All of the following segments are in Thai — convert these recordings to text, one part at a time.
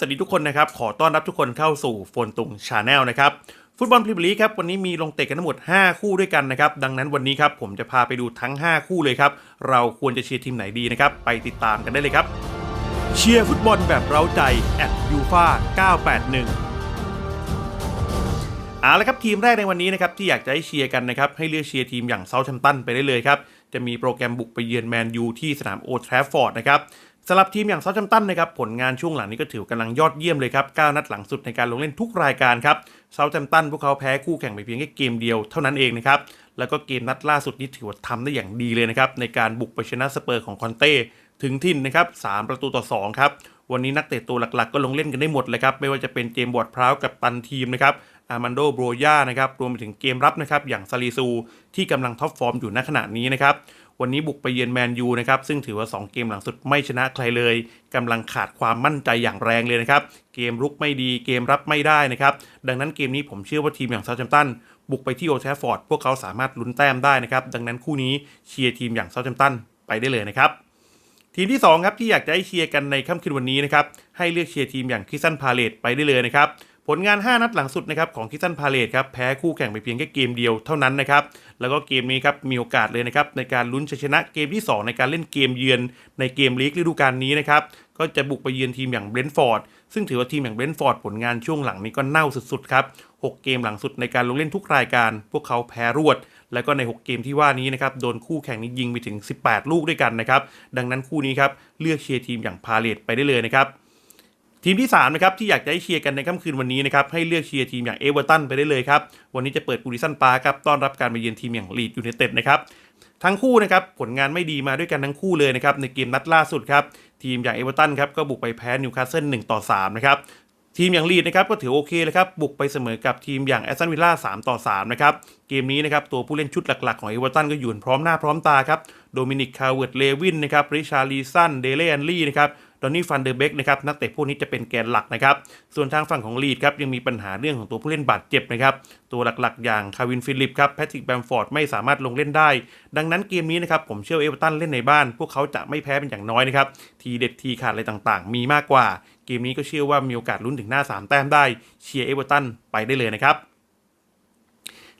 สวัสดีทุกคนนะครับ ขอต้อนรับทุกคนเข้าสู่โฟนตุงชาแนลนะครับ ฟุตบอลพรีเมียร์ลีกครับ วันนี้มีลงเตะกันทั้งหมด 5 คู่ด้วยกันนะครับ ดังนั้นวันนี้ครับผมจะพาไปดูทั้ง 5 คู่เลยครับ เราควรจะเชียร์ทีมไหนดีนะครับ ไปติดตามกันได้เลยครับ เชียร์ฟุตบอลแบบเร้าใจ at u f a 981เอาละครับทีมแรกในวันนี้นะครับที่อยากจะให้เชียร์กันนะครับให้เลือกเชียร์ทีมอย่างเซาท์แชมป์ตันไปได้เลยครับจะมีโปรแกรมบุกไปเยือนแมนยูที่สนามโอทราฟฟอร์ดนะครับ สำหรับทีมอย่างเซาท์แชมป์ตันนะครับผลงานช่วงหลังนี้ก็ถือกำลังยอดเยี่ยมเลยครับ9นัดหลังสุดในการลงเล่นทุกรายการครับเซาท์แชมป์ตันพวกเขาแพ้คู่แข่งไปเพียงแค่เกมเดียวเท่านั้นเองนะครับแล้วก็เกมนัดล่าสุดนี้ถือว่าทำได้อย่างดีเลยนะครับในการบุกไปชนะสเปอร์ของคอนเต้ถึงถิ่นนะครับสามประตูต่อสองครับวันนี้นักเตะตัวหลักๆ ก็ลงเล่นกันได้หมดเลยครับไม่ว่าจะเป็นเจมบอร์ดพร้าวกับตันทีมนะครับอาร์มันโดโบรยานะครับรวมไปถึงเกมรับนะครับอย่างซาลีซูที่กำลังท็อปฟอร์มอยู่ณขณะนี้นะครับ วันนี้บุกไปเยือนแมนยูนะครับซึ่งถือว่า 2 เกมหลังสุดไม่ชนะใครเลยกำลังขาดความมั่นใจอย่างแรงเลยนะครับ เกมรุกไม่ดีเกมรับไม่ได้นะครับ ดังนั้นเกมนี้ผมเชื่อว่าทีมอย่างเซาท์แชมป์ตันบุกไปที่โอลด์แทฟฟอร์ดพวกเขาสามารถลุ้นแต้มได้นะครับ ดังนั้นคู่นี้เชียร์ทีมอย่างเซาท์แชมป์ตันไปได้เลยนะครับทีมที่2ครับที่อยากจะให้เชียร์กันในค่ำคืนวันนี้นะครับให้เลือกเชียร์ทีมอย่างคิสันพาเลตไปได้เลยนะครับ ผลงาน 5 นัดหลังสุดนะครับของคิสันพาเลตครับแพ้คู่แข่งไปเพียงแค่เกมเดียวเท่านั้นนะครับแล้วก็เกมนี้ครับมีโอกาสเลยนะครับในการลุ้นชัยชนะเกมที่ 2 ในการเล่นเกมเยือนในเกมลีกฤดูกาลนี้นะครับก็จะบุกไปเยือนทีมอย่างเบรนท์ฟอร์ดซึ่งถือว่าทีมอย่างเบรนท์ฟอร์ดผลงานช่วงหลังนี้ก็เน่าสุดๆครับหกเกมหลังสุดในการลงเล่นทุกรายการ พวกเขาแพ้รวด แล้วก็ใน 6 เกมที่ว่านี้นะครับโดนคู่แข่งนี้ยิงไปถึง 18 ลูกด้วยกันนะครับดังนั้นคู่นี้ครับเลือกเชียร์ทีมอย่างพาเลตไปได้เลยนะครับ ทีมที่3นะครับที่อยากจะให้เชียร์กันในค่ำคืนวันนี้นะครับให้เลือกเชียร์ทีมอย่างเอเวอร์ตันไปได้เลยครับ วันนี้จะเปิดกูริสันปาร์ครับต้อนรับการมาเยือนทีมอย่างลีดยูไนเต็ดนะครับทั้งคู่นะครับผลงานไม่ดีมาด้วยกันทั้งคู่เลยนะครับในเกมนัดล่าสุดครับทีมอย่างเอเวอร์ตันครับก็บุกไปแพ้นิวคาสเซิล1ต่อ3นะครับทีมอย่างลีดนะครับก็ถือโอเคเลยครับบุกไปเสมอกับทีมอย่างแอสตันวิลล่า3ต่อ3นะครับเกมนี้นะครับตัวผู้เล่นชุดหลักๆ ของเอเวอร์ตันก็อยู่พร้อมหน้าพร้อมตาครับโดมินิกคาร์เวิร์ดเลวินนะครับริชาลีสันเดเลแอนลี่นะครับ ดอนนี่ฟันเดอร์เบกนะครับนักเตะพวกนี้จะเป็นแกนหลักนะครับ ส่วนทางฝั่งของลีดครับยังมีปัญหาเรื่องของตัวผู้เล่นบาดเจ็บนะครับ ตัวหลักๆ อย่างคาวินฟิลิปครับแพทริกแบมฟอร์ดไม่สามารถลงเล่นได้ ดังนั้นเกมนี้นะครับผมเชื่อเอเวอร์ตันเล่นในบ้าน พวกเขาจะไม่แพ้เป็นอย่างน้อยนะครับทีเด็ดทีขาดอะไรต่างๆ มีมากกว่า เกมนี้ก็เชื่อว่ามีโอกาสลุ้นถึงหน้า 3 แต้มได้เชียร์เอเวอร์ตันไปได้เลยนะครับ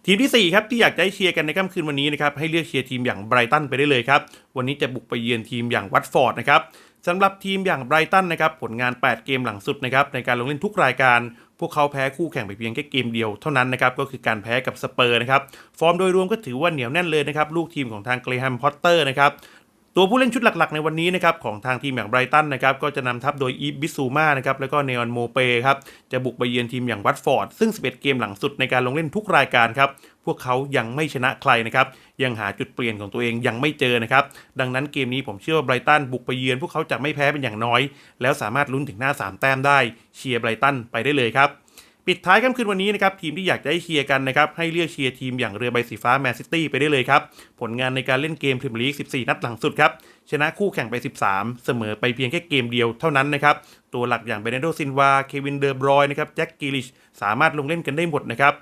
ทีมที่ 4 ครับ ที่อยากจะให้เชียร์กันในค่ำคืนวันนี้นะครับ ให้เลือกเชียร์ทีมอย่างไบรตันไปได้เลยครับ วันนี้จะบุกไปเยือนทีมอย่างวัตฟอร์ดนะครับ สำหรับทีมอย่างไบรตันนะครับผลงาน 8 เกมหลังสุดนะครับในการลงเล่นทุกรายการ พวกเขาแพ้คู่แข่งไปเพียงแค่เกมเดียวเท่านั้นนะครับก็คือการแพ้กับสเปอร์นะครับฟอร์มโดยรวมก็ถือว่าเหนียวแน่นเลยนะครับลูกทีมของทางเกรแฮมพอตเตอร์นะครับ ตัวผู้เล่นชุดหลักๆ ในวันนี้นะครับของทางทีมอย่างไบรตันนะครับก็จะนำทัพโดยอีฟบิซูมานะครับแล้วก็เนออนโมเปครับจะบุกไปเยือนทีมอย่างวัตฟอร์ด ซึ่ง 11 เกมหลังสุดในการลงเล่นทุกรายการครับพวกเขายังไม่ชนะใครนะครับยังหาจุดเปลี่ยนของตัวเองยังไม่เจอนะครับดังนั้นเกมนี้ผมเชื่อว่าไบรตันบุกไปเยือนพวกเขาจะไม่แพ้เป็นอย่างน้อย แล้วสามารถลุ้นถึงหน้า 3 แต้มได้เชียร์ไบรตันไปได้เลยครับ ปิดท้ายค่ำคืนวันนี้นะครับทีมที่อยากได้เชียร์กันนะครับให้เลือกเชียร์ทีมอย่างเรือใบสีฟ้าแมนซิตี้ไปได้เลยครับ ผลงานในการเล่นเกมพรีเมียร์ลีก 14 นัดหลังสุดครับ ชนะคู่แข่งไป 13 เสมอไปเพียงแค่เกมเดียวเท่านั้นนะครับ ตัวหลักอย่างเบเนโดซินวา เควินเดอร์บรอยนะครับแจ็คกิลิชสามารถลงเล่นกันได้หมดนะครับ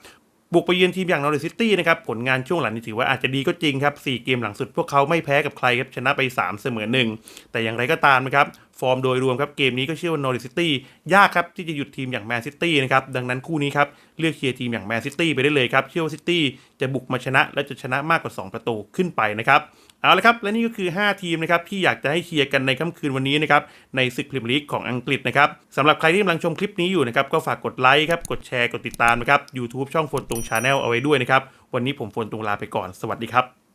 บุกไปเยือนทีมอย่างนอริซิตี้นะครับ ผลงานช่วงหลังนี้ถือว่าอาจจะดีก็จริงครับ 4 เกมหลังสุดพวกเขาไม่แพ้กับใครครับ ชนะไป 3 เสมอหนึ่งแต่อย่างไรก็ตามนะครับ ฟอร์มโดยรวมครับ เกมนี้ก็เชื่อว่านอริซิตี้ยากครับที่จะหยุดทีมอย่างแมนซิตี้นะครับ ดังนั้นคู่นี้ครับ เลือกเชียร์ทีมอย่างแมนซิตี้ไปได้เลยครับ เชื่อว่าซิตี้จะบุกมาชนะและจะชนะมากกว่า 2 ประตูขึ้นไปนะครับ เอาละครับและนี่ก็คือ 5 ทีมนะครับที่อยากจะให้เชียร์กันในค่ำคืนวันนี้นะครับในศึกพรีเมียร์ลีกของอังกฤษนะครับสำหรับใครที่กำลังชมคลิปนี้อยู่นะครับก็ฝากกดไลค์ครับกดแชร์กดติดตามนะครับยูทูบช่องโฟนตรงชาแนลเอาไว้ด้วยนะครับวันนี้ผมโฟนตรงลาไปก่อนสวัสดีครับ